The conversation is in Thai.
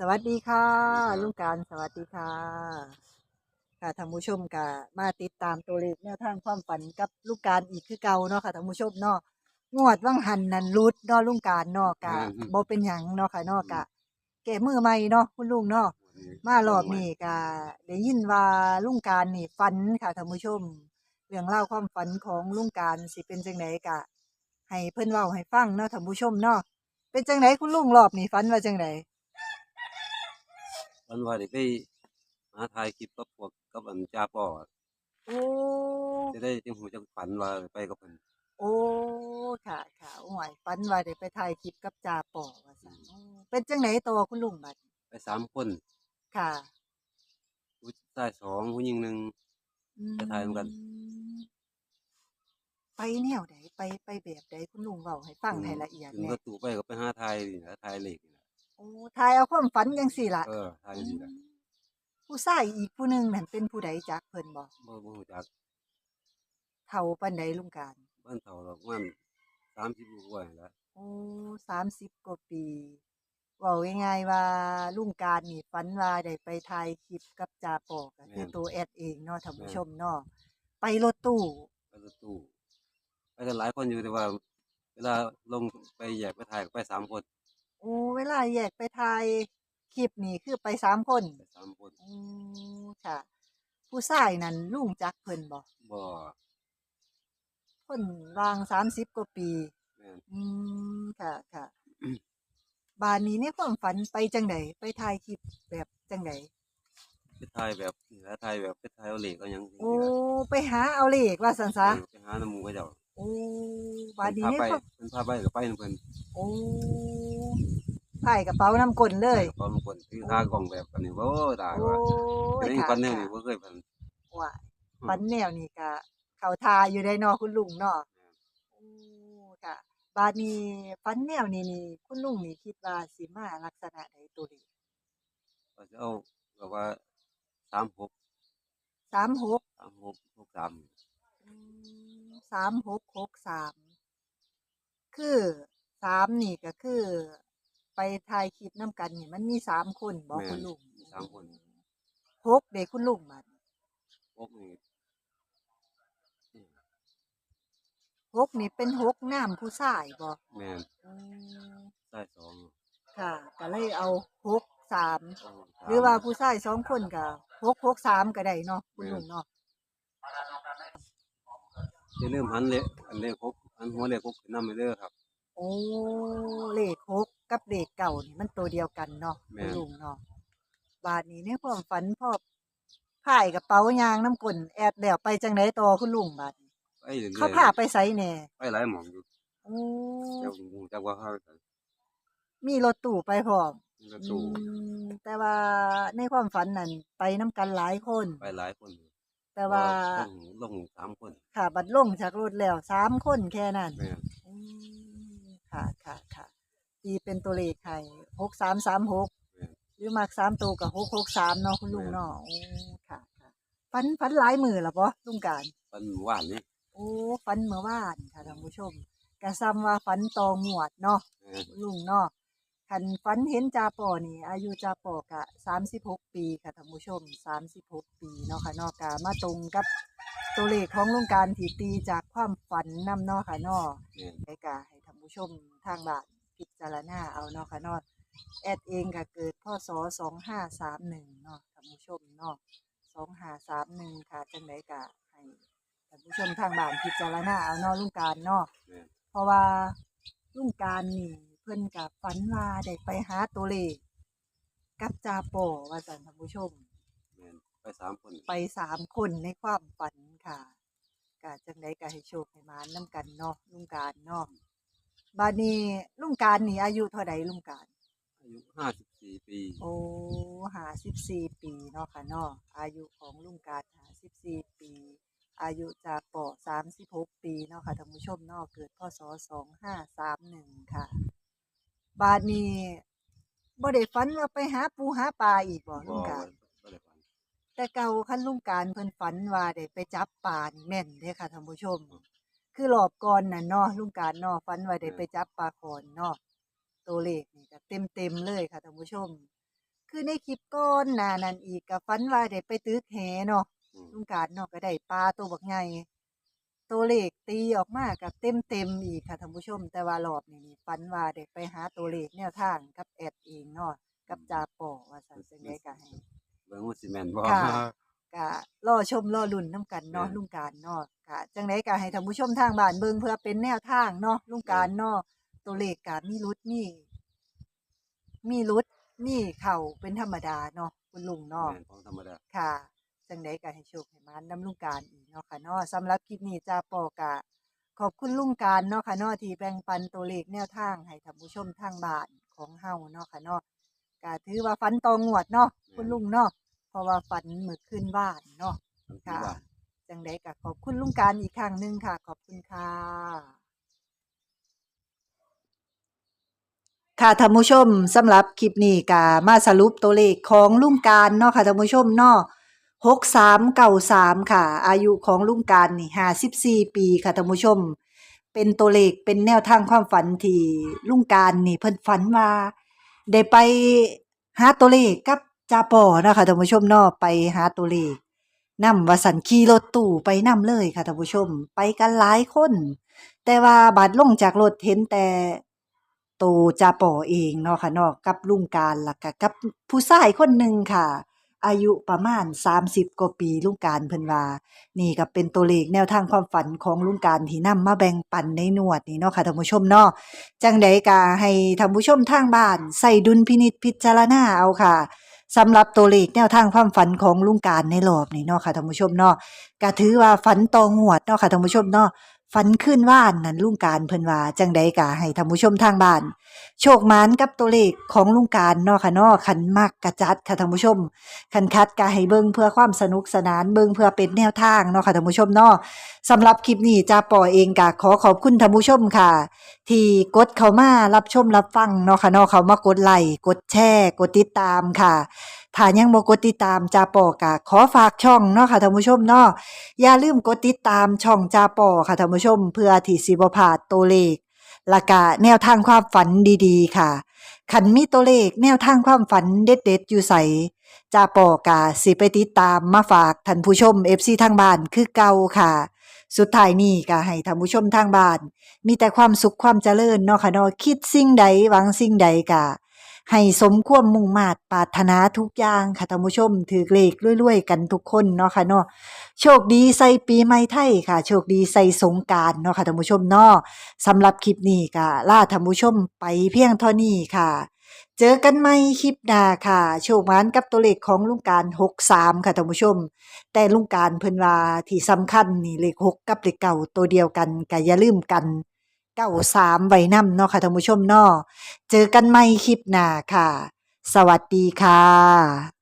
สวัสดีค่ะสวัสดีครับลุงการสวัสดีค่ะค่ะท่านผู้ชมก็มาติดตามตัวเลขแนวทางความฝันกับลุงการอีกคือเก่าเนาะค่ะท่านผู้ชมเนาะงวดว่างหันนันรุดเนาะลุงการเนาะกะอืมบ่เป็นหยังเนาะค่ะเนาะกะแก้มือใหม่เนาะคุณลุงเนาะมารอบนี้กะได้ยินว่าลุงการนี่ฝันค่ะท่านผู้ชม เรื่องเล่าวความฝันของลุงการสิเป็นจังไดกะ ให้เพิ่นเว้าให้ฟังเนาะท่านผู้ชมเนาะเป็นจังไดคุณลุงรอบนี้ฝันว่าจังได วันว่าได้ไปหาถ่ายคลิปกับพวกกับอันจ่าปอโอ้จะได้จังหูจังฝันว่าไปกับเพิ่นโอ้ค่ะค่ะโอ้ยฝันว่าได้ไปถ่ายคลิปกับจ่าป่อว่าซั่นโอ้เป็นจังไหนตัวคุณลุงบัดไปสามคนค่ะผู้ชายสองผู้หญิงหนึ่ง อืมไปถ่ายนำกัน ไปแนวใดไปไปแบบใดคุณลุงเว้าให้ฟังให้ละเอียดถึงแหน่ รถตู้ไปก็ไปหาถ่ายนี่นะถ่ายเลขนี่นะ โอ้ถ่ายเอาความฝันจังซี่ล่ะ เออถ่ายจังซี่ล่ะผู้ชายอีกผู้หนึงนั่นเป็นผู้ใดจักเพิ่นบ่บ่บ่ฮู้จักเฒ่าปานใดลุงการบ้านเฒ่าดอกมัน30กว่านี่แหล้วโอ้30กว่าปีเว้าง่ายๆว่าลุงการนี่ฝันว่าได้ไปถ่ายคลิปกับจ่าป่อก็คือตัวแอดเองเนาะท่านผู้ชมเนาะไปรถตู้ ไปรถตู้ไปกันหลายคนอยู่แต่ว่า เวลาลงไปแยกไปถ่ายก็ไปสามคนโอ้เวลาแยกไปถ่ายคลิปนี่คือไปสามคนไปสามคนอืมค่ะ ผู้ชายนั่นลุงจักเพิ่นบ่บ่เพิ่นวางสามสิบกว่าปี แม่นอืมค่ะค่ะ บานนี้ในความฝันไปจังไดไปถ่ายคลิปแบบจังไดไปถ่ายแบบนี่แหละถ่ายแบบไปถ่ายเอาเลขเอาหยังจังโอ้ซี่ล่ะไปหาเอาเลขว่าซั่นซะเออไปหาน้ำหมูเขาเจ้าโอ้บานนี้เพิ่ในพาไปความเพิ่นพาไปก็ไปนำเพิ่นโอ้ ถ่ายกระเป๋าน้ำกลนเลยพร้อมคนถือขากล่องแบบกันนี่โอ้ตายโอ้ว่ายเป็นอีกค่ะคนหนึงค่ะนี่บ่เคยเพิ่นว่าฝันแนวนี้ก็เขาทาอยู่ได้เนอคุณลุงเนาะโอ้ค่ะ บาดนี้ฝันแนวนี้นี่คุณลุงนี่คิดว่าสิมาลักษณะใดตัวนี้ก็จะเอาแบบว่า36สามหก36 63สามหกหกสามคือสามนี่ก็คือ ไปถ่ายคลิปน้ำกันนี่มันมีสามคนบอกคุณลุงมีสามคนหกเด็กคุณลุงมันพวกนี้หกนี่เป็นหกน้ำผู้ชายบอกแม่นใต้สองค่ะ ก็เลยเอาหกสามสองหรือว่าผู้ชายสองคนก็หกหกสามก็ได้เนาะคุณลุงเนาะจะเริ่าลืมหันเลยอันเลขหกอันหัวเลขหกขึ้นนำไปเด้อครับ โอ้เลขหกกับเลขเก่านี่มันตัวเดียวกันเนาะแม่คุณนลุงเนาะบาทนี้ในความฝันพ่อพ่ายกระเป๋ายางน้ำกลนแอดแล้วไปจังไดต่อคุณลุงบาดนี้ไปเรื่อยๆเขาพาไปไสแหน่ไปหลายหม่องอยู่โอ้เจ้าหมูจักว่าเขาไปมีรถตู้ไปพร้อมมีรถตู้อืมแต่ว่าในความฝันนั่นไปน้ำกันหลายคน ไปหลายคนอยู่แต่ว่าลงลงสามคนค่ะบัดลงจากรถแล้วสามคนแค่นั้น แม่นอืม ค่ะค่ะค่ะตีเป็นตัวเลขให้หกสามสามหกแม่นหรือมากสามตัวกับหกหกสามเนาะคุณลุงเนาะโอ้ค่ะค่ะฟันฟันหลายมือหรอปะลุงการปันหว่านนี่โอ้ฟันเมื่อวานค่ะท่านผู้ชมกะซ้ำว่าฟันตองหมวดเนาะแม่นลุงเนาะคันฟันเห็นจาปอนี่ อายุจาปอกะสามสิบหกปีค่ะท่านผู้ชมสามสิบหกปีเนาะค่ะเนอกกะมาตรงกับตัวเลขของลุงการที่ตีจากความฝันนำเนาะค่ะเนาะแม่นให้กะให้ท่าน ผู้ชมทางบ้านพิจารณาเอาเนาะค่ะเนาะแอดเองก็เกิดพศสองห้าสามหนึ่งเนาะท่านผู้ชมเนาะสองห้าสามหนึ่งค่ะจังไดกะให้ท่านผู้ชมทางบ้านพิจารณาเอาเนาะลุงการเนาะแม่นเพราะว่าลุงการนี่เพิ่นกับฝันว่าได้ไปหาตัวเลขกับจาโปว่าสันท่านผู้ชมแม่นไปสามคนไปสามคนในความฝันค่ะกะจังไดก็ให้โชคให้มานำกันเนาะลุงการเนาะ บาดนี้ลุงการนี่อายุเท่าใดลุงการ อายุห้าสิบสี่ปีโอ้หาสิบสี่ปีเนาะค่ะเนาะอายุของลุงการหาสิบสี่ปี อายุจากปอสามสิบหกปีเนาะค่ะท่านผู้ชมเนาะเกิดพศสองห้าสามหนึ่งค่ะ บาดนี้บ่ได้ฝันว่าไปหาปูหาปลาอีกบ่ลุงการ บ่ได้ฝันแต่เก่าคันลุงการเพิ่นฝันว่าได้ไปจับปลานี่แม่นเด้ค่ะท่านผู้ชม คือรอบก่อนน่ะเนาะลุงการเนาะฝันว่าได้ไปจับปลาคอนเนาะตัวเลขนี่ก็เต็มๆเลยค่ะท่านผู้ชม คือในคลิปก่อนหน้านั้นอีกก็ฝันว่าได้ไปตึกแหเนาะอืมลุงการเนาะก็ได้ปลาตัวบักใหญ่ตัวเลขตีออกมากับเต็มเต็มๆอีกค่ะท่านผู้ชม แต่ว่ารอบนี้นี่ฝันว่าได้ไปหาตัวเลขแนวทางกับแอดเองเนาะกับจาปอว่าซั่นจังได๋ก็ให้เบิ่งว่าสิแม่นบ่ค่ะ ก็รอชมรอลุ้นน้ำกันเนาะแม่นลุงการเนาะก็จังไดก็ให้ท่านผู้ชมทางบ้านเบิ่งเพื่อเป็นแนวทางเนาะลุงการเนาะตัวเลขก็มีรุดมีมีรุดมีเข้าเป็นธรรมดาเนาะคุณลุงเนาะแม่นของธรรมดาค่ะจังไดก็ให้โชคให้มานำลุงการอีกเนาะค่ะเนาะสำหรับคลิปนี้จ้าปอกะขอบคุณลุงการเนาะค่ะเนาะที่แบ่งปันตัวเลขแนวทางให้ท่านผู้ชมทางบ้านของเฮาเนาะค่ะเนาะก็ถือว่าฝันตองงวดเนาะคุณลุงเนาะเพ ราะว่าฝันเมื่อคืนบ้านเนาะมันคือค่ะว่าจังไดก็ขอบคุณลุงการอีกครั้งหนึ่งค่ะ ขอบคุณค่ะ ค่ะท่านผู้ชมสำหรับคลิปนี้ก็มาสรุปตัวเลขของลุงการเนาะค่ะท่านผู้ชมเนาะหกสามเก้าสามค่ะ อายุของลุงการนี่ห้าสิบสี่ปีค่ะท่านผู้ชม เป็นตัวเลขเป็นแนวทางความฝันที่ลุงการนี่เพิ่นฝันว่าได้ไปหาตัวเลขกับ จ่าปอนะคะท่านผู้ชมนาะไปหาตัวเลขนำว่าสันขี่รถตู้ไปนำเลยค่ะท่านผู้ชม ไปกันหลายคน แต่ว่าบัดลงจากรถเห็นแต่โตจ่าปอเองเนาะค่ะเนาะกับลุงการล่ะก็กับผู้ชายคนหนึ่งค่ะ อายุประมาณ 30 กว่าปีลุงการเพิ่นว่า นี่ก็เป็นตัวเลขแนวทางความฝันของลุงการที่นำมาแบ่งปันในหนวดนี่เนาะค่ะท่านผู้ชมเนาะจังใดก็ให้ท่านผู้ชมทางบ้านใส่ดุลพินิจพิจารณาเอาค่ะ สำหรับตัวเลขแนวทางความฝันของลุงการในรอบนี้เนาะค่ะท่านผู้ชมเนาะก็ถือว่าฝันตองวดเนาะค่ะท่านผู้ชมเนาะ ฝันขึ้นว่านนั่นลุงการเพิ่นว่าจังใดก็ให้ท่านผู้ชมทางบ้าน โชคหมานกับตัวเลขของลุงการเนาะค่ะเนาะคันมักกระจัดค่ะท่านผู้ชมคันคัดก็ให้เบิ่งเพื่อความสนุกสนานเบิ่งเพื่อเป็นแนวทางเนาะค่ะท่านผู้ชมเนาะสำหรับคลิปนี้จ้าปอเองก็ขอขอบคุณท่านผู้ชมค่ะ ที่กดเข้ามารับชมรับฟังเนาะค่ะเนาะเขามากดไลค์กดแชร์ กดติดตามค่ะ ถ้ายังบ่กดติดตามจาปอก็ขอฝากช่องเนาะค่ะท่านผู้ชมเนาะอย่าลืมกดติดตามช่องจาปอค่ะท่านผู้ชม เพื่อที่สิบ่พลาดตัวเลขและก็แนวทางความฝันดีๆ ค่ะขันมีตัวเลขแนวทางความฝันเด็ดๆอยู่ใสจาปอกาสิไปติดตามมาฝากท่านผู้ชม FC ทางบ้านคือเก่าค่ะ สุดท้ายนี้ก็ให้ท่านผู้ชมทางบ้าน มีแต่ความสุขความเจริญเนาะค่ะเนาะคิดสิ่งใดหวังสิ่งใดกะ ให้สมควมมุ่งมาตรปรารถนาทุกอย่างค่ะท่านผู้ชมถือเลขรวยๆ กันทุกคนเนาะค่ะเนาะโชคดีใส่ปีใหม่ไทยค่ะ โชคดีใส่สงการเนาะค่ะท่านผู้ชมเนาะสำหรับคลิปนี้ก็ล่าท่านผู้ชมไปเพียงเท่านี้ค่ะ เจอกันใหม่คลิปหน้าค่ะ โชคหมานกับตัวเลขของลุงการ 63 ค่ะท่านผู้ชม แต่ลุงการเพิ่นว่าที่สำคัญนี่เลข 6 กับเลขเก่าตัวเดียวกันก็อย่าลืมกัน 93ไว้นำเนาะค่ะท่านผู้ชมเนาะเจอกันใหม่คลิปหน้าค่ะ สวัสดีค่ะ